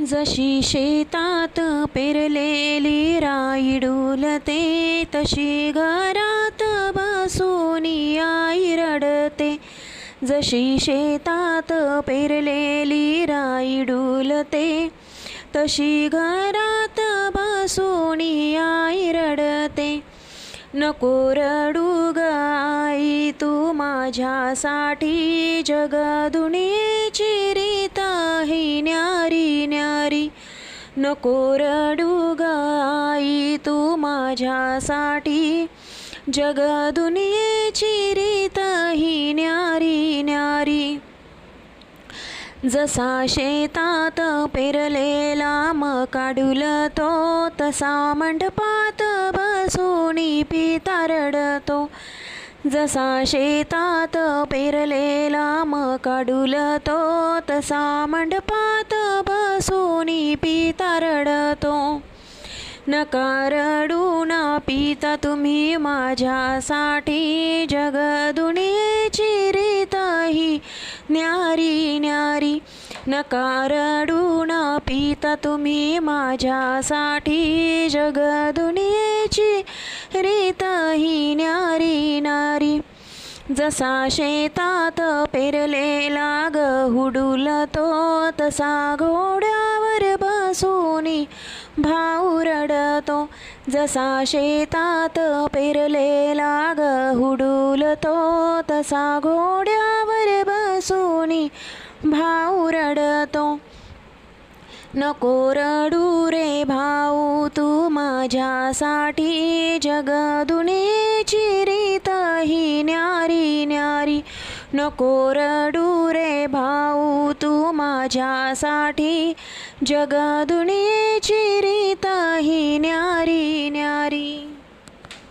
जशी शेतात पेरलेली राई डुलते तशी घरात बसूनी आई रडते. जशी शेतात पेरलेली राई डुलते तशी घरात बसूनी आई रडते. नको रडू गाई आई तू माझ्यासाठी जगदुनियेची रीत आहे. नको रडू ग तू माझ्यासाठी. जगदुनियेची रीत ही न्यारी न्यारी. जसा शेतात पेरलेला मका डुलतो तसा मंडपात बसोणी पिता रडतो. जसा शेतात पेरलेला मका डुलतो तसा मंडपात सोनी पिता रडतो. नका रडू ना पिता तुम्ही माझ्यासाठी जगदुनियेची रीत ही. न्यारी न्यारी नका रडू ना पिता तुम्ही माझ्यासाठी जगदुनियेची रीत ही. न्यारी नारी जसा शेतात पेरलेला गहुडुलतो तसा गोड भाऊ रडतो जसा शेतात पेरलेला गहुडुलतो तसा घोड्यावर बसूनी भाऊ रडतो. नको रडू रे भाऊ तू माझ्यासाठी जगदुनियेची रीत ही न्यारी न्यारी. नको रडू रे भाऊ तू माझ्यासाठी जगदुनियेची रीत